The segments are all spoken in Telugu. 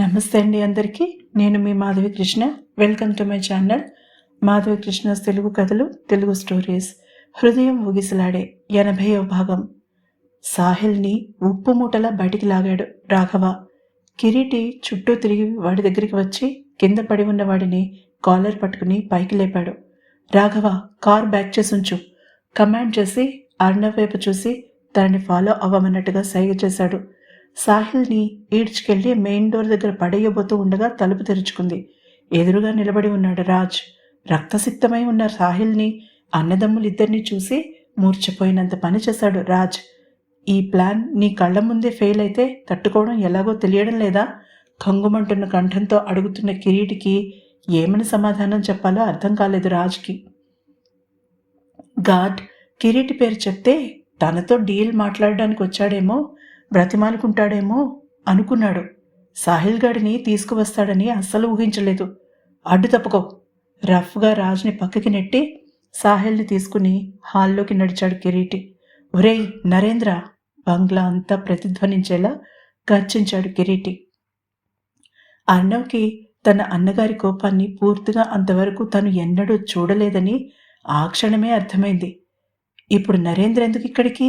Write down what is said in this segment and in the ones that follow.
నమస్తే అండి అందరికీ. నేను మీ Madhavi Krishna. Welcome to my channel Madhavi Krishna Telugu కథలు తెలుగు స్టోరీస్ హృదయం ఊగిసలాడే ఎనభైవ భాగం. సాహిల్ని ఉప్పు మూటలా బయటికి లాగాడు రాఘవ. కిరీటి చుట్టూ తిరిగి వాడి దగ్గరికి వచ్చి కింద పడి ఉన్న వాడిని కాలర్ పట్టుకుని పైకి లేపాడు. రాఘవ కార్ బ్యాక్ చేసి ఉంచు. కమాండ్ చేసి అర్ణవ్ వైపు చూసి దాన్ని ఫాలో అవ్వమన్నట్టుగా సైగ చేశాడు. సాహిల్ని ఈడ్చుకెళ్ళి మెయిన్ డోర్ దగ్గర పడేయబోతూ ఉండగా తలుపు తెరుచుకుంది. ఎదురుగా నిలబడి ఉన్నాడు రాజ్. రక్తసిక్తమై ఉన్న సాహిల్ని అన్నదమ్ములిద్దరిని చూసి మూర్చిపోయినంత పని చేశాడు రాజ్. ఈ ప్లాన్ నీ కళ్ళ ముందే ఫెయిల్ అయితే తట్టుకోవడం ఎలాగో తెలియడం లేదా? కంగుమంటున్న కంఠంతో అడుగుతున్న కిరీటికి ఏమని సమాధానం చెప్పాలో అర్థం కాలేదు రాజ్కి. గాడ్ కిరీటి పేరు చెప్తే తనతో డీల్ మాట్లాడడానికి వచ్చాడేమో బ్రతిమాలుకుంటాడేమో అనుకున్నాడు. సాహిల్ గాడిని తీసుకువస్తాడని అస్సలు ఊహించలేదు. అడ్డు తప్పుకో. రఫ్గా రాజుని పక్కకి నెట్టి సాహిల్ని తీసుకుని హాల్లోకి నడిచాడు కిరీటి. ఒరేయ్ నరేంద్ర! బంగ్లా అంతా ప్రతిధ్వనించేలా గర్జించాడు కిరీటి. అర్ణవ్కి తన అన్నగారి కోపాన్ని పూర్తిగా అంతవరకు తను ఎన్నడూ చూడలేదని ఆ క్షణమే అర్థమైంది. ఇప్పుడు నరేంద్ర ఎందుకు ఇక్కడికి?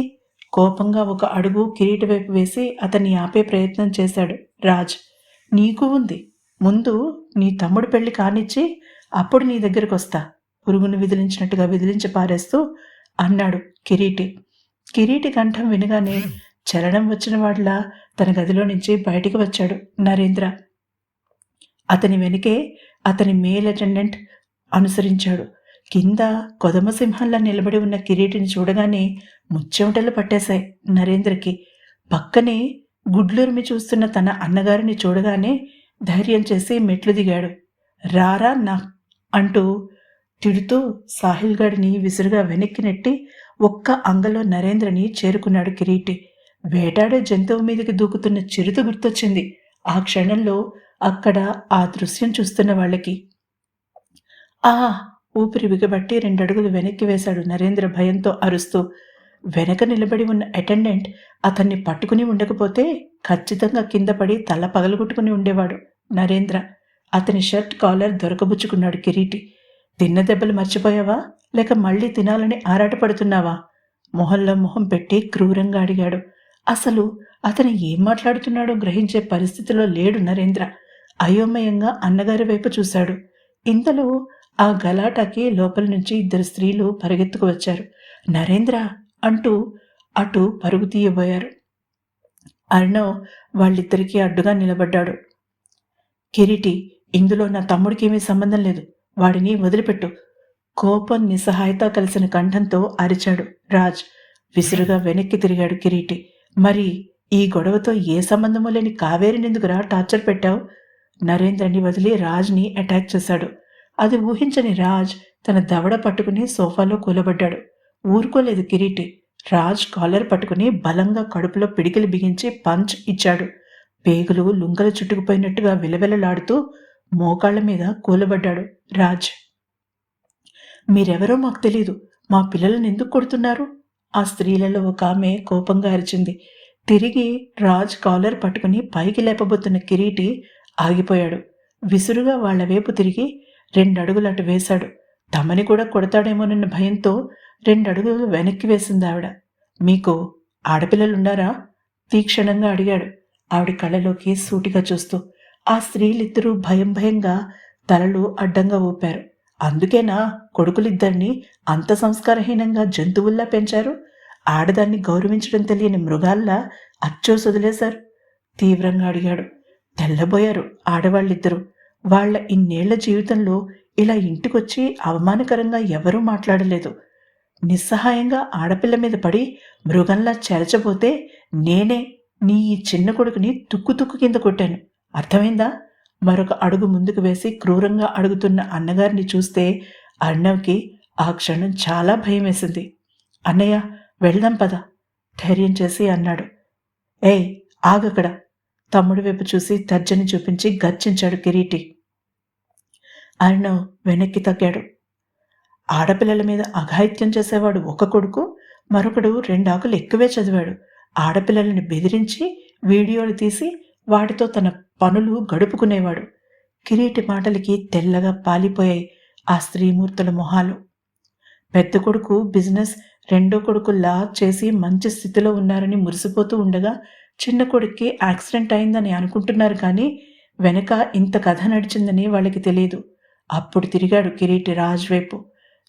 కోపంగా ఒక అడుగు కిరీటి వైపు వేసి అతన్ని ఆపే ప్రయత్నం చేశాడు. రాజ్ నీకు ఉంది. ముందు నీ తమ్ముడు పెళ్ళి కానిచ్చి అప్పుడు నీ దగ్గరకు వస్తా. పురుగును విదిలించినట్టుగా విదిలించి పారేస్తూ అన్నాడు కిరీటి. కిరీటి కంఠం వినగానే చలనం వచ్చిన వాడిలా తన గదిలో నుంచి బయటికి వచ్చాడు నరేంద్ర. అతని వెనుకే అతని మేల్ అటెండెంట్ అనుసరించాడు. కింద కొదమసింహంలా నిలబడి ఉన్న కిరీటిని చూడగానే ముచ్చెమటలు పట్టేశాయి నరేంద్రకి. పక్కనే గుడ్లూరిమి చూస్తున్న తన అన్నగారిని చూడగానే ధైర్యం చేసి మెట్లు దిగాడు. రారా నా అంటూ తిడుతూ సాహిల్ గడిని విసురుగా వెనక్కి నెట్టి ఒక్క అంగలో నరేంద్రని చేరుకున్నాడు కిరీటి. వేటాడే జంతువు మీదకి దూకుతున్న చిరుత గుర్తొచ్చింది. ఆ క్షణంలో అక్కడ ఆ దృశ్యం చూస్తున్న వాళ్ళకి. ఆ! ఊపిరి బిగబట్టి రెండడుగులు వెనక్కి వేశాడు నరేంద్ర భయంతో అరుస్తూ. వెనక నిలబడి ఉన్న అటెండెంట్ అతన్ని పట్టుకుని ఉండకపోతే ఖచ్చితంగా కింద పడి తల పగలగొట్టుకుని ఉండేవాడు. నరేంద్ర అతని షర్ట్ కాలర్ దొరకబుచ్చుకున్నాడు కిరీటి. తిన్న దెబ్బలు మర్చిపోయావా? లేక మళ్ళీ తినాలని ఆరాటపడుతున్నావా? మొహంలో మొహం పెట్టి క్రూరంగా అడిగాడు. అసలు అతను ఏం మాట్లాడుతున్నాడో గ్రహించే పరిస్థితిలో లేడు నరేంద్ర. అయోమయంగా అన్నగారి వైపు చూశాడు. ఇంతలో ఆ గలాటాకి లోపల నుంచి ఇద్దరు స్త్రీలు పరిగెత్తుకు వచ్చారు. నరేంద్ర అంటూ అటు పరుగు తీయబోయారు. అర్ణవ్ వాళ్ళిద్దరికీ అడ్డుగా నిలబడ్డాడు. కిరీటి ఇందులో నా తమ్ముడికి ఏమీ సంబంధం లేదు. వాడిని వదిలిపెట్టు. కోపం నిస్సహాయత కలిసిన కంఠంతో అరిచాడు రాజ్. విసురుగా వెనక్కి తిరిగాడు కిరీటి. మరి ఈ గొడవతో ఏ సంబంధము లేని కావేరినెందుకురా టార్చర్ పెట్టావు? నరేంద్రని వదిలి రాజ్ని అటాక్ చేశాడు. అది ఊహించని రాజ్ తన దవడ పట్టుకుని సోఫాలో కూలబడ్డాడు. ఊరుకోలేదు కిరీటి. రాజ్ కాలర్ పట్టుకుని బలంగా కడుపులో పిడికిలు బిగించి పంచ్ ఇచ్చాడు. పేగులు లుంగలు చుట్టుకుపోయినట్టుగా విలవిలలాడుతూ మోకాళ్ళ మీద కూలబడ్డాడు రాజ్. మీరెవరో మాకు తెలీదు. మా పిల్లలను ఎందుకు కొడుతున్నారు? ఆ స్త్రీలలో ఒక ఆమె కోపంగా అరిచింది. తిరిగి రాజ్ కాలర్ పట్టుకుని పైకి లేపబోతున్న కిరీటి ఆగిపోయాడు. విసురుగా వాళ్ళ వైపు తిరిగి రెండడుగులు అటు వేశాడు. తమని కూడా కొడతాడేమోనన్న భయంతో రెండడుగులు వెనక్కి వేసింది ఆవిడ. మీకు ఆడపిల్లలున్నారా తీక్షణంగా అడిగాడు. ఆవిడ కళ్ళలోకి సూటిగా చూస్తూ. ఆ స్త్రీలిద్దరూ భయం భయంగా తలలు అడ్డంగా ఊపారు. అందుకేనా? కొడుకులిద్దరిని అంత సంస్కారహీనంగా జంతువుల్లా పెంచారు? ఆడదాన్ని గౌరవించడం తెలియని మృగాల్లా అచ్చోసి వదిలేశారు? తీవ్రంగా అడిగాడు. తెల్లబోయారు ఆడవాళ్ళిద్దరూ. వాళ్ళ ఇన్నేళ్ళ జీవితంలో ఇలా ఇంటికొచ్చి అవమానకరంగా ఎవరూ మాట్లాడలేదు. నిస్సహాయంగా ఆడపిల్ల మీద పడి మృగంలా చెరచబోతే నేనే నీ ఈ చిన్న కొడుకుని తుక్కు తుక్కు కింద కొట్టాను. అర్థమైందా? మరొక అడుగు ముందుకు వేసి క్రూరంగా అడుగుతున్న అన్నగారిని చూస్తే అర్ణవ్కి ఆ క్షణం చాలా భయం వేసింది అన్నయ్య వెళ్దాం పద ధైర్యం చేసి అన్నాడు. ఏయ్ ఆగక్కడ. తమ్ముడి వైపు చూసి తర్జని చూపించి గర్జించాడు కిరీటి. అర్ణవ్ వెనక్కి తగ్గాడు. ఆడపిల్లల మీద అఘాయిత్యం చేసేవాడు ఒక కొడుకు మరొకడు రెండాకులు ఎక్కువే చదివాడు. ఆడపిల్లలని బెదిరించి వీడియోలు తీసి వాటితో తన పనులు గడుపుకునేవాడు. కిరీటి మాటలకి తెల్లగా పాలిపోయాయి ఆ స్త్రీమూర్తుల మొహాలు. పెద్ద కొడుకు బిజినెస్ రెండో కొడుకు లా చేసి మంచి స్థితిలో ఉన్నారని మురిసిపోతూ ఉండగా చిన్న కొడుక్కి యాక్సిడెంట్ అయిందని అనుకుంటున్నారు కానీ వెనక ఇంత కథ నడిచిందని వాళ్ళకి తెలియదు. అప్పుడు తిరిగాడు కిరీటి రాజ్ వైపు.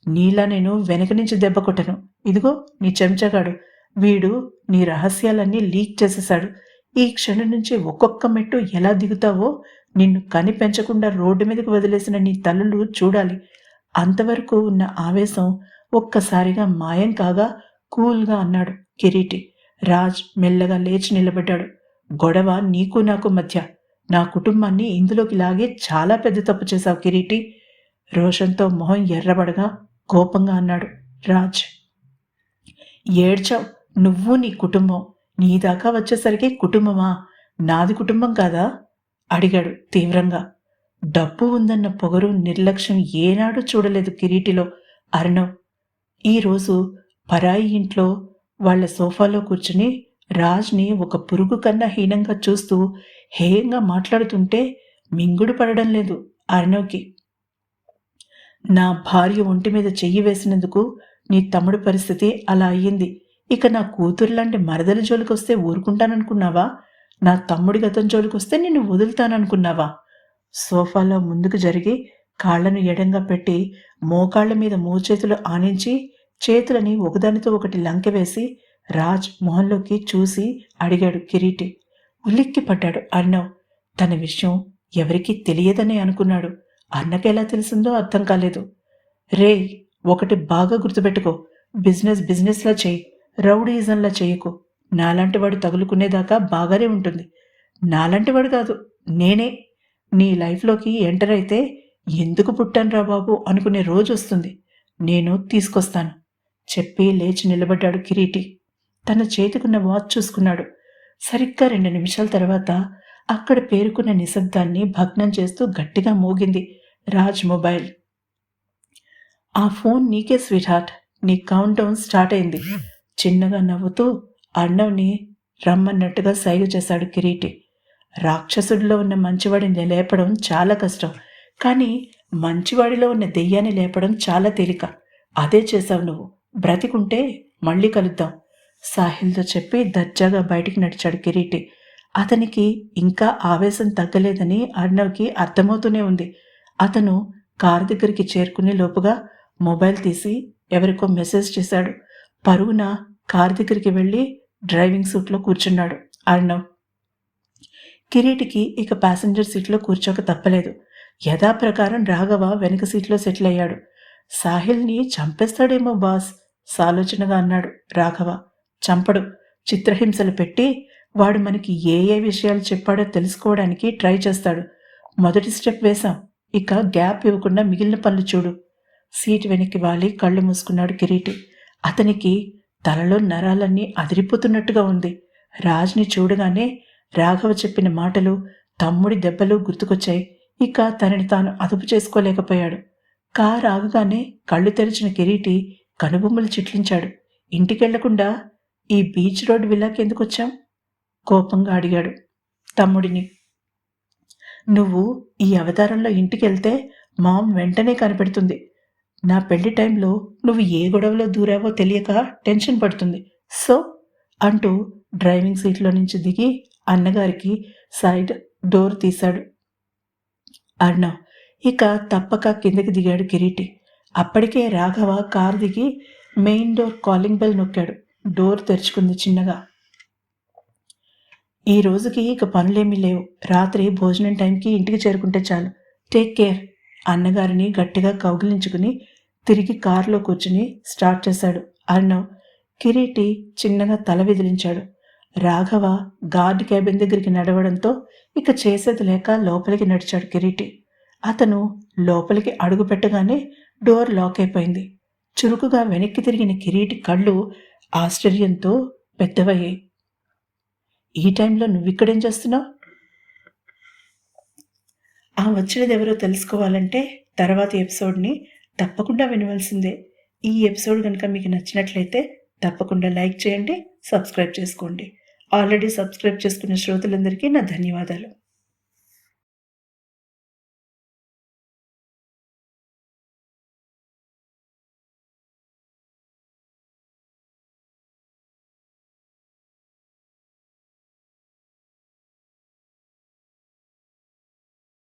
నీలా నేను వెనక నుంచి దెబ్బ కొట్టను. ఇదిగో నీ చెంచగాడు. వీడు నీ రహస్యాలన్నీ లీక్ చేసేశాడు. ఈ క్షణం నుంచి ఒక్కొక్క మెట్టు ఎలా దిగుతావో నిన్ను కని పెంచకుండా రోడ్డు మీదకి వదిలేసిన నీ తల్లులు చూడాలి. అంతవరకు ఉన్న ఆవేశం ఒక్కసారిగా మాయం కాగా కూల్గా అన్నాడు కిరీటి. రాజ్ మెల్లగా లేచి నిలబడ్డాడు. గొడవ నీకు నాకు మధ్య. నా కుటుంబాన్ని ఇందులోకి లాగే చాలా పెద్ద తప్పు చేశావు కిరీటి. రోషన్తో మొహం ఎర్రబడగా కోపంగా అన్నాడు. రాజ్ ఏడ్చావు. నువ్వు నీ కుటుంబం. నీ దాకా వచ్చేసరికి కుటుంబమా? నాది కుటుంబం కాదా? అడిగాడు తీవ్రంగా. డబ్బు ఉందన్న పొగరు నిర్లక్ష్యం ఏనాడు చూడలేదు కిరీటిలో. అర్ణవ్ ఈరోజు పరాయి ఇంట్లో వాళ్ళ సోఫాలో కూర్చుని రాజ్ని ఒక పురుగు కన్నా హీనంగా చూస్తూ హేయంగా మాట్లాడుతుంటే మింగుడు పడడం లేదు అర్ణవ్కి నా భార్య ఒంటి మీద చెయ్యి వేసినందుకు నీ తమ్ముడు పరిస్థితి అలా అయ్యింది. ఇక నా కూతురు లాంటి మరదల జోలికొస్తే ఊరుకుంటాననుకున్నావా? నా తమ్ముడి గతం జోలికొస్తే నిన్ను వదులుతాననుకున్నావా? సోఫాలో ముందుకు జరిగి కాళ్ళను ఎడంగా పెట్టి మోకాళ్ళ మీద మోచేతులు ఆనించి చేతులని ఒకదానితో ఒకటి లంకెవేసి రాజ్ మొహంలోకి చూసి అడిగాడు కిరీటి. ఉలిక్కి పడ్డాడు అర్ణవ్. తన విషయం ఎవరికీ తెలియదనే అనుకున్నాడు. అన్నకెలా తెలిసిందో అర్థం కాలేదు. రే ఒకటి బాగా గుర్తుపెట్టుకో. బిజినెస్ బిజినెస్లా చేయి. రౌడీజన్లా చేయకు. నాలాంటి వాడు తగులుకునేదాకా బాగానే ఉంటుంది. నాలాంటి వాడు కాదు నేనే. నీ లైఫ్లోకి ఎంటర్ అయితే ఎందుకు పుట్టానురా బాబు అనుకునే రోజు వస్తుంది. నేను తీసుకొస్తాను. చెప్పి లేచి నిలబడ్డాడు కిరీటి. తన చేతికున్న వాచ్ చూసుకున్నాడు. సరిగ్గా రెండు నిమిషాల తర్వాత అక్కడ పేరుకున్న నిశ్శబ్దాన్ని భగ్నం చేస్తూ గట్టిగా మోగింది. రాజ్ మొబైల్. ఆ ఫోన్ నీకే స్వీట్ హార్ట్ నీ కౌంట్ డౌన్ స్టార్ట్ అయింది. చిన్నగా నవ్వుతూ అర్ణవ్ని రమ్మన్నట్టుగా సైగ చేశాడు కిరీటి. రాక్షసుడిలో ఉన్న మంచివాడిని లేపడం చాలా కష్టం. కానీ మంచివాడిలో ఉన్న దెయ్యాన్ని లేపడం చాలా తేలిక. అదే చేశావు నువ్వు. బ్రతికుంటే మళ్ళీ కలుద్దాం. సాహిల్తో చెప్పి దర్జాగా బయటికి నడిచాడు కిరీటి. అతనికి ఇంకా ఆవేశం తగ్గలేదని అర్ణవ్కి అర్థమవుతూనే ఉంది. అతను కారు దగ్గరికి చేరుకునే లోపుగా మొబైల్ తీసి ఎవరికో మెసేజ్ చేశాడు. పరుగున కారు దగ్గరికి వెళ్ళి డ్రైవింగ్ సీట్లో కూర్చున్నాడు అర్ణవ్ కిరీటికి ఇక ప్యాసింజర్ సీట్లో కూర్చోక తప్పలేదు. యథాప్రకారం రాఘవ వెనక సీట్లో సెటిల్ అయ్యాడు. సాహిల్ని చంపేస్తాడేమో బాస్ సాలోచనగా అన్నాడు రాఘవ. చంపడు. చిత్రహింసలు పెట్టి వాడు మనకి ఏ ఏ విషయాలు చెప్పాడో తెలుసుకోవడానికి ట్రై చేస్తాడు. మొదటి స్టెప్ వేశాం. ఇక గ్యాప్ ఇవ్వకుండా మిగిలిన పనులు చూడు. సీట్ వెనక్కి వాలి కళ్ళు మూసుకున్నాడు కిరీటి. అతనికి తలలో నరాలన్నీ అదిరిపోతున్నట్టుగా ఉంది. రాజ్ని చూడగానే రాఘవ చెప్పిన మాటలు తమ్ముడి దెబ్బలు గుర్తుకొచ్చాయి. ఇక తనని తాను అదుపు చేసుకోలేకపోయాడు. కారు ఆగగానే కళ్ళు తెరిచిన కిరీటి కనుబొమ్మలు చిట్లించాడు. ఇంటికెళ్ళకుండా ఈ బీచ్ రోడ్ విల్లాకి ఎందుకు వచ్చాం కోపంగా అడిగాడు. తమ్ముడిని నువ్వు ఈ అవతారంలో ఇంటికి వెళ్తే మామ్ వెంటనే కనిపెడుతుంది. నా పెళ్ళి టైంలో నువ్వు ఏ గొడవలో దూరావో తెలియక టెన్షన్ పడుతుంది. సో? అంటూ డ్రైవింగ్ సీట్లో నుంచి దిగి అన్నగారికి సైడ్ డోర్ తీశాడు. అర్ణవ్ ఇక తప్పక కిందకి దిగాడు కిరీటి. అప్పటికే రాఘవ కారు దిగి మెయిన్ డోర్ కాలింగ్ బెల్ నొక్కాడు. డోర్ తెరుచుకుంది చిన్నగా. ఈ రోజుకి ఇక పనులేమీ లేవు. రాత్రి భోజనం టైంకి ఇంటికి చేరుకుంటే చాలు. Take care. అన్నగారిని గట్టిగా కౌగిలించుకుని తిరిగి కారులో కూర్చుని స్టార్ట్ చేశాడు అర్ణవ్. కిరీటి చిన్నగా తల విదిలించాడు. రాఘవ గార్డ్ క్యాబిన్ దగ్గరికి నడవడంతో ఇక చేసేది లేక లోపలికి నడిచాడు కిరీటి. అతను లోపలికి అడుగు పెట్టగానే డోర్ లాక్ అయిపోయింది. చురుకుగా వెనక్కి తిరిగిన కిరీటి కళ్ళు ఆశ్చర్యంతో పెద్దవయ్యాయి. ఈ టైంలో నువ్వు ఇక్కడేం చేస్తున్నావు? ఆ వచ్చినది ఎవరో తెలుసుకోవాలంటే తర్వాత ఎపిసోడ్ని తప్పకుండా వినవలసిందే. ఈ ఎపిసోడ్ కనుక మీకు నచ్చినట్లయితే తప్పకుండా లైక్ చేయండి సబ్స్క్రైబ్ చేసుకోండి. ఆల్రెడీ సబ్స్క్రైబ్ చేసుకున్న శ్రోతలందరికీ నా ధన్యవాదాలు.